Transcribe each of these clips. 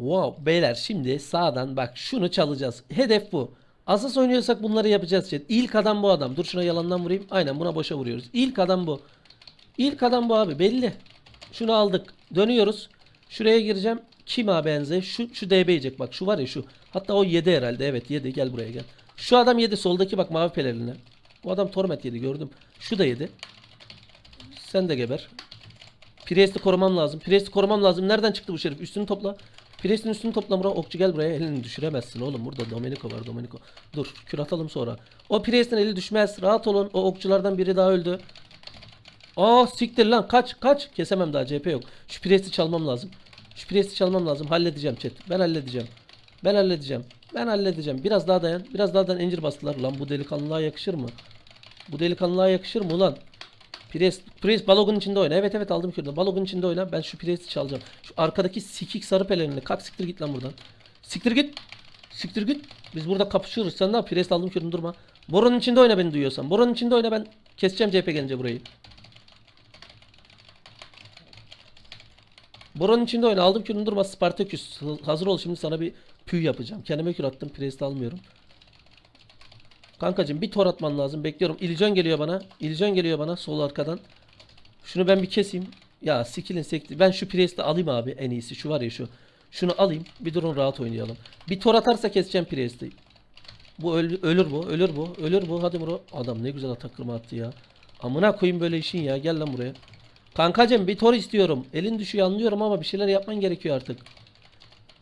Wow beyler şimdi sağdan bak şunu çalacağız. Hedef bu. Asas oynuyorsak bunları yapacağız. Chat. İlk adam bu adam. Dur şuna yalandan vurayım. Aynen buna boşa vuruyoruz. İlk adam bu. İlk adam bu abi belli. Şunu aldık. Dönüyoruz. Şuraya gireceğim. Kim abi benze? Şu, şu DB yiyecek bak. Şu var ya şu. Hatta o yedi herhalde. Evet yedi. Gel buraya gel. Şu adam yedi. Soldaki bak mavi pelerinle. Bu adam torment yedi gördüm. Şu da yedi. Sen de geber. Priest'i korumam lazım. Priest'i korumam lazım. Nereden çıktı bu şerif? Üstünü topla. Priest'in üstünü topla buraya. Okçu gel buraya. Elini düşüremezsin oğlum. Burada Domenico var. Domenico. Dur. Kür atalım sonra. O Priest'in eli düşmez. Rahat olun. O okçulardan biri daha öldü. Aa siktir lan. Kaç. Kaç. Kesemem daha. CP yok. Şu Priest'i çalmam lazım. Şu Priest'i çalmam lazım. Halledeceğim chat. Ben halledeceğim. Ben halledeceğim. Ben halledeceğim. Biraz daha dayan. Biraz daha dayan. Encir bastılar. Lan bu delikanlılığa yakışır mı? Bu delikanlılığa yakışır mı ulan? Priest, Priest Balogun içinde oyna. Evet evet aldım kürünü. Balogun içinde oyna. Ben şu Priest'i çalacağım. Şu arkadaki sikik sarı pelerini. Kalk siktir git lan buradan. Siktir git. Siktir git. Biz burada kapışıyoruz. Sen ne yap? Priest aldım kürünü durma. Boronun içinde oyna beni duyuyorsan. Boronun içinde oyna ben keseceğim CHP gelince burayı. Boronun içinde oyna. Aldım kürünü durma. Spartaküs. Hazır ol şimdi sana bir püy yapacağım. Kendime kür attım. Priest almıyorum. Kankacım bir tor atman lazım. Bekliyorum. İlcan geliyor bana. İlcan geliyor bana sol arkadan. Şunu ben bir keseyim. Ya skill'in sekti. Ben şu Priest'i alayım abi en iyisi. Şu var ya şu. Şunu alayım. Bir durun rahat oynayalım. Bir tor atarsa keseceğim Priest'i. Bu öl- ölür bu. Ölür bu. Ölür bu. Hadi bro. Adam ne güzel atak attı ya. Amına koyayım böyle işin ya. Gel lan buraya. Kankacım bir tor istiyorum. Elin düşüyor anlıyorum ama bir şeyler yapman gerekiyor artık.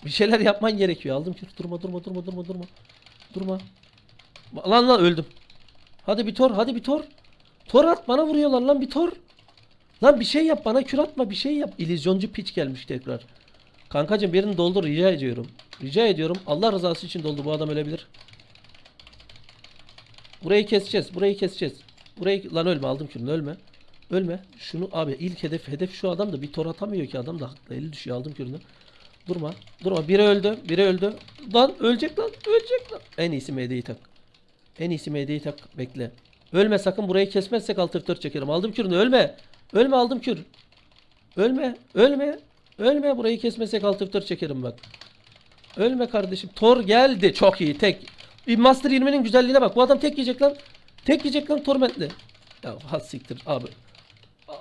Bir şeyler yapman gerekiyor. Aldım ki durma durma durma durma durma. Durma. Lan lan öldüm. Hadi bir tor, hadi bir tor. Tor at bana vuruyorlar lan bir tor. Lan bir şey yap bana kür atma bir şey yap. İllüzyoncu piç gelmiş tekrar. Kankacım birini doldur rica ediyorum. Rica ediyorum. Allah rızası için doldur bu adam ölebilir. Burayı keseceğiz. Burayı keseceğiz. Burayı lan ölme aldım kürünü ölme. Ölme. Şunu abi ilk hedef hedef şu adam da bir tor atamıyor ki adam da. Eli düşüyor aldım kürünü. Durma. Durma. Biri öldü. Biri öldü. Lan ölecek lan. Ölecek lan. En iyisi MD'yi tak. En iyisi MD'yi tak. Bekle. Ölme sakın. Burayı kesmezsek alt F4 çekerim. Aldım kürünü. Ölme. Ölme aldım kür. Ölme. Ölme. Ölme. Burayı kesmezsek alt F4 çekerim bak. Ölme kardeşim. Tor geldi. Çok iyi. Tek. Master 20'nin güzelliğine bak. Bu adam tek yiyecek lan. Tek yiyecek lan Torment'le. Ya has siktir abi.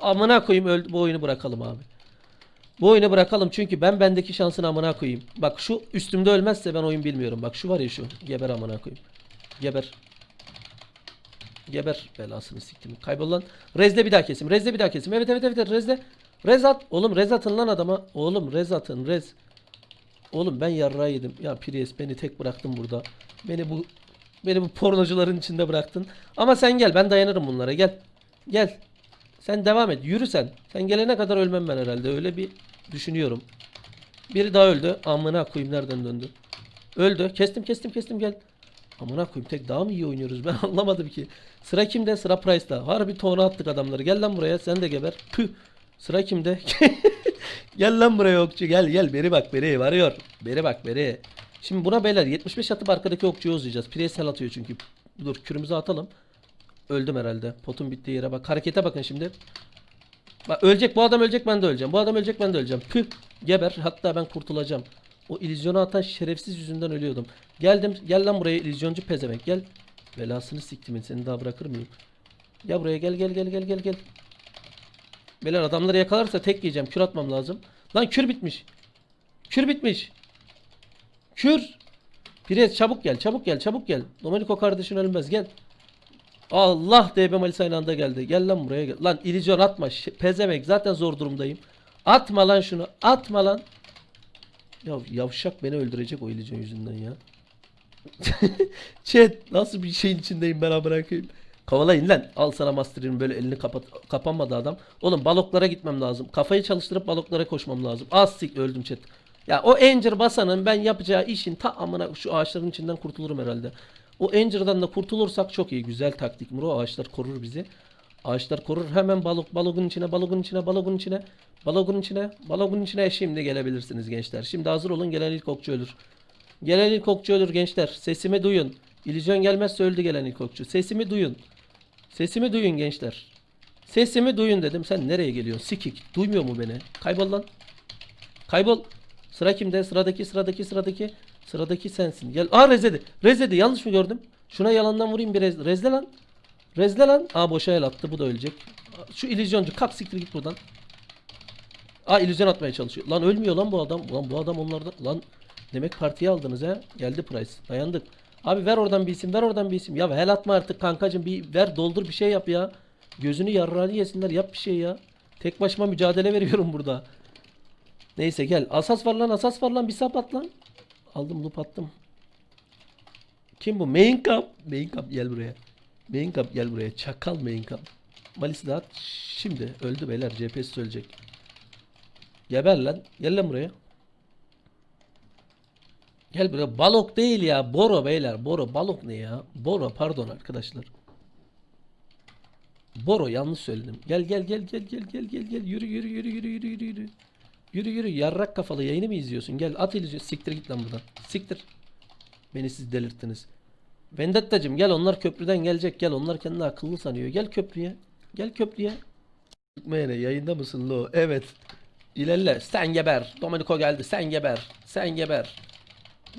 Amına koyayım öldü. Bu oyunu bırakalım abi. Bu oyunu bırakalım çünkü ben bendeki şansını amına koyayım. Bak şu üstümde ölmezse ben oyun bilmiyorum. Bak şu var ya şu. Geber amına koyayım. Geber. Geber belasını siktim. Kaybol lan. Rezde bir daha kesim. Rezde bir daha kesim. Evet evet evet. Rezde. Rez at. Oğlum rez atın lan adama. Oğlum rez atın rez. Oğlum ben yarrağı. Ya Prius beni tek bıraktın burada. Beni bu beni bu pornocuların içinde bıraktın. Ama sen gel ben dayanırım bunlara gel. Gel. Sen devam et. Yürü sen. Sen gelene kadar ölmem ben herhalde. Öyle bir düşünüyorum. Biri daha öldü. Amına koyayım nereden döndü. Öldü. Kestim kestim kestim gel. Amına koyayım tek daha mı iyi oynuyoruz ben anlamadım ki. Sıra kimde? Sıra Price'da. Harbi tona attık adamları. Gel lan buraya sen de geber. Püh. Sıra kimde? gel lan buraya okçu gel gel beri bak beri varıyor. Beri bak beri. Şimdi buna beyler 75 atıp arkadaki okçuyu uzayacağız. Priest atıyor çünkü. Dur kürümüzü atalım. Öldüm herhalde. Potun bittiği yere bak. Harekete bakın şimdi. Bak ölecek bu adam ölecek ben de öleceğim. Bu adam ölecek ben de öleceğim. Püh. Geber. Hatta ben kurtulacağım. O illüzyonu atan şerefsiz yüzünden ölüyordum. Geldim. Gel lan buraya illüzyoncu pezevenk. Gel. Belasını siktimin. Seni daha bırakır mıyım? Gel buraya gel gel gel gel gel gel. Beyler adamları yakalarsa tek yiyeceğim. Kür atmam lazım. Lan kür bitmiş. Kür bitmiş. Kür. Pires çabuk gel çabuk gel çabuk gel. Domenico kardeşin ölmez gel. Allah DB Malis aynı geldi. Gel lan buraya gel. Lan illüzyon atma. Pezemek zaten zor durumdayım. Atma lan şunu. Atma lan. Ya yavşak beni öldürecek o illüzyon yüzünden ya. Chat nasıl bir şeyin içindeyim ben bırakayım. Kovalayın lan. Al sana master'ın böyle elini kapat kapanmadı adam. Oğlum baloklara gitmem lazım. Kafayı çalıştırıp baloklara koşmam lazım. Az sik öldüm chat. Ya o Anger basanın ben yapacağı işin ta amına şu ağaçların içinden kurtulurum herhalde. O Anger'dan da kurtulursak çok iyi. Güzel taktik Muro. Ağaçlar korur bizi. Ağaçlar korur. Hemen balok balogun içine, balogun içine, balogun içine, balogun içine, balogun içine şimdi gelebilirsiniz gençler. Şimdi hazır olun. Gelen ilk okçu ölür. Gelen ilk okçu ölür gençler. Sesimi duyun. İllüzyon gelmezse öldü gelen ilk okçu. Sesimi duyun. Sesimi duyun gençler. Sesimi duyun dedim. Sen nereye geliyorsun? Sikik. Duymuyor mu beni? Kaybol lan. Kaybol. Sıra kimde? Sıradaki sıradaki sıradaki. Sıradaki sensin. Gel. Aa rezedi. Rezedi. Yanlış mı gördüm? Şuna yalandan vurayım bir rez. Lan. Rezle lan. Aa boşa el attı. Bu da ölecek. Şu illüzyoncu. Kalk siktir git buradan. Aa illüzyon atmaya çalışıyor. Lan ölmüyor lan bu adam. Lan bu adam onlardan. Lan demek partiye aldınız ha. Geldi Price. Dayandık. Abi ver oradan bir isim. Ver oradan bir isim. Ya hel atma artık kankacım. Bir ver doldur bir şey yap ya. Gözünü yarrağını yesinler. Yap bir şey ya. Tek başıma mücadele veriyorum burada. Neyse gel. Asas var lan asas var lan bir sap at lan. Aldım loop attım. Kim bu? Main Cup. Main Cup gel buraya. Main Cup gel buraya. Çakal Main Cup. Malisi at. Şimdi öldü beyler. GPS ölecek. Geber lan. Gel lan buraya. Gel buraya. Balok değil ya. Boro beyler. Boro. Balok ne ya? Boro pardon arkadaşlar. Boro yanlış söyledim. Gel gel gel gel gel gel gel gel. Yürü yürü yürü yürü yürü yürü yürü. Yürü yürü yarrak kafalı yayını mı izliyorsun? Gel at illüzyon. Siktir git lan buradan. Siktir. Beni siz delirttiniz. Vendettacım gel onlar köprüden gelecek. Gel onlar kendini akıllı sanıyor. Gel köprüye. Gel köprüye. Mene yayında mısın lo? Evet. İlerle. Sen geber. Domenico geldi. Sen geber. Sen geber.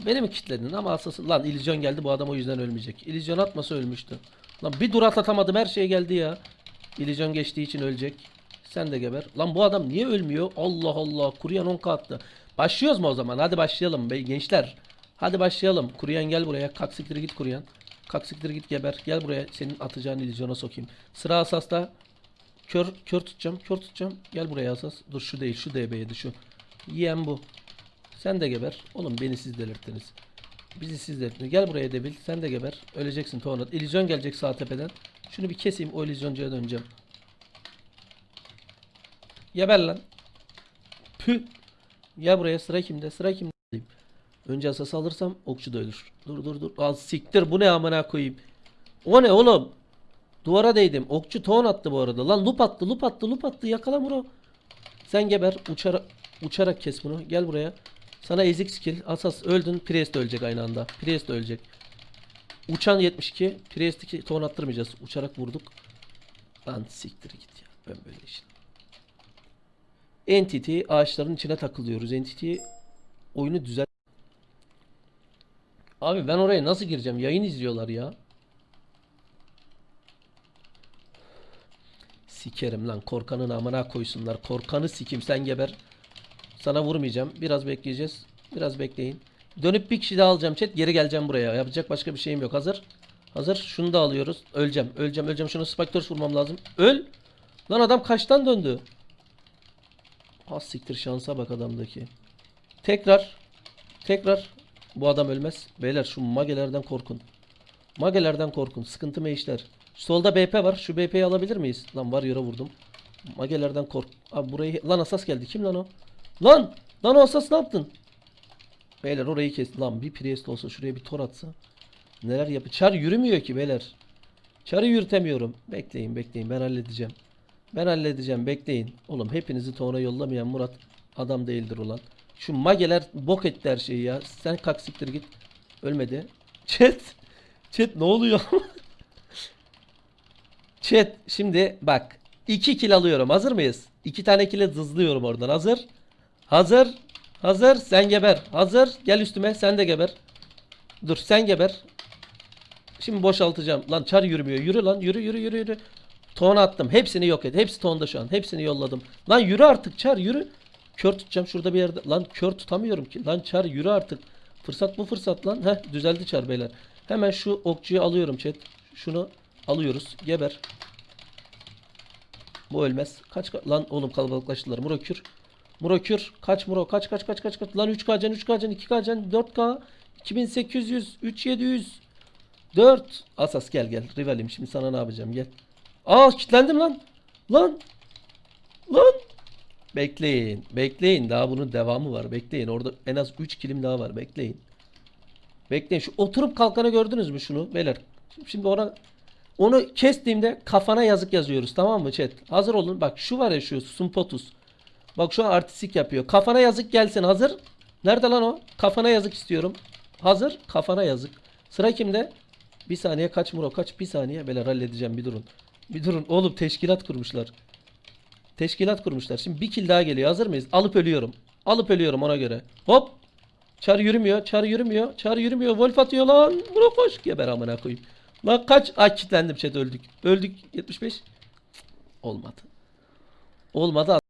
Beni mi kitledin ama asası lan illüzyon geldi bu adam o yüzden ölmeyecek. İllüzyon atmasa ölmüştü. Lan bir dur atlatamadım her şeye geldi ya. İllüzyon geçtiği için ölecek. Sen de geber. Lan bu adam niye ölmüyor? Allah Allah. Kuruyan 10 attı. Başlıyoruz mu o zaman? Hadi başlayalım bey gençler. Hadi başlayalım. Kuruyan gel buraya. Kalk git kuruyan. Kalk git geber. Gel buraya. Senin atacağın illüzyona sokayım. Sıra asasta. Kör, kör tutacağım. Kör tutacağım. Gel buraya asas. Dur şu değil. Şu DB'ydi şu. Yiyen bu. Sen de geber. Oğlum beni siz delirttiniz. Bizi siz delirttiniz. Gel buraya Debil. Sen de geber. Öleceksin Tornat. İllüzyon gelecek sağ tepeden. Şunu bir keseyim. O illüzyoncuya döneceğim. Geber lan. Püh. Gel buraya sıra kimde? Sıra kimde? Önce asası alırsam okçu da ölür. Dur dur dur. Al siktir bu ne amına koyayım. O ne oğlum? Duvara değdim. Okçu ton attı bu arada. Lan loop attı, loop attı, loop attı. Yakala bunu. Sen geber. Uçarak, uçarak kes bunu. Gel buraya. Sana ezik skill. Asas öldün. Priest ölecek aynı anda. Priest ölecek. Uçan 72. Priest'i ton attırmayacağız. Uçarak vurduk. Lan siktir git ya. Ben böyle işin. Entity ağaçların içine takılıyoruz. Entity oyunu düzel. Abi ben oraya nasıl gireceğim? Yayın izliyorlar ya. Sikerim lan korkanın amına koysunlar. Korkanı sikim sen geber. Sana vurmayacağım. Biraz bekleyeceğiz. Biraz bekleyin. Dönüp bir kişi daha alacağım chat. Geri geleceğim buraya. Yapacak başka bir şeyim yok. Hazır. Hazır. Şunu da alıyoruz. Öleceğim. Öleceğim. Öleceğim. Şunu Spectres vurmam lazım. Öl. Lan adam kaçtan döndü? Az siktir şansa bak adamdaki. Tekrar. Tekrar. Bu adam ölmez. Beyler şu magelerden korkun. Magelerden korkun. Sıkıntı mı işler? Solda BP var. Şu BP'yi alabilir miyiz? Lan var yere vurdum. Magelerden kork. Abi burayı... Lan asas geldi. Kim lan o? Lan! Lan o asas ne yaptın? Beyler orayı kes. Lan bir priest olsa şuraya bir tor atsa. Neler yapı? Çar yürümüyor ki beyler. Çarı yürütemiyorum. Bekleyin bekleyin ben halledeceğim. Ben halledeceğim bekleyin. Oğlum hepinizi tona yollamayan Murat adam değildir ulan. Şu mageler bok etti her şeyi ya. Sen kalk siktir git. Ölmedi. Chat. Chat ne oluyor? Chat şimdi bak. 2 kill alıyorum. Hazır mıyız? 2 tane kill'e hızlıyorum oradan. Hazır. Hazır. Hazır. Sen geber. Hazır. Gel üstüme. Sen de geber. Dur sen geber. Şimdi boşaltacağım. Lan çar yürümüyor. Yürü lan. Yürü yürü yürü yürü. Ton attım. Hepsini yok et. Hepsi tonda şu an. Hepsini yolladım. Lan yürü artık çar yürü. Kör tutacağım şurada bir yerde. Lan kör tutamıyorum ki. Lan çar yürü artık. Fırsat bu fırsat lan. Heh düzeldi çar beyler. Hemen şu okçuyu alıyorum chat. Şunu alıyoruz. Geber. Bu ölmez. Kaç ka- lan oğlum kalabalıklaştılar. Muro kür. Kaç Muro? Kaç kaç kaç kaç kaç. Lan 3K can 3K can 2K can 4K 2800 3700 4 Asas gel gel. Rivalim şimdi sana ne yapacağım gel. Aa kilitlendim lan. Lan. Lan. Bekleyin. Bekleyin. Daha bunun devamı var. Bekleyin. Orada en az 3 kilim daha var. Bekleyin. Bekleyin. Şu oturup kalkanı gördünüz mü şunu? Beyler. Şimdi ona onu kestiğimde kafana yazık yazıyoruz. Tamam mı chat? Hazır olun. Bak şu var ya şu Sumpotus. Bak şu an artistik yapıyor. Kafana yazık gelsin. Hazır. Nerede lan o? Kafana yazık istiyorum. Hazır. Kafana yazık. Sıra kimde? Bir saniye kaç Muro kaç bir saniye. Beyler halledeceğim bir durun. Bir durun. Oğlum teşkilat kurmuşlar. Teşkilat kurmuşlar. Şimdi bir kill daha geliyor. Hazır mıyız? Alıp ölüyorum. Alıp ölüyorum ona göre. Hop. Çar yürümüyor. Çar yürümüyor. Çar yürümüyor. Wolf atıyor lan. Buna koş. Geber amına koyayım. Lan kaç. Ay kilitlendim chat öldük. Öldük. 75. Cık, Olmadı. Olmadı.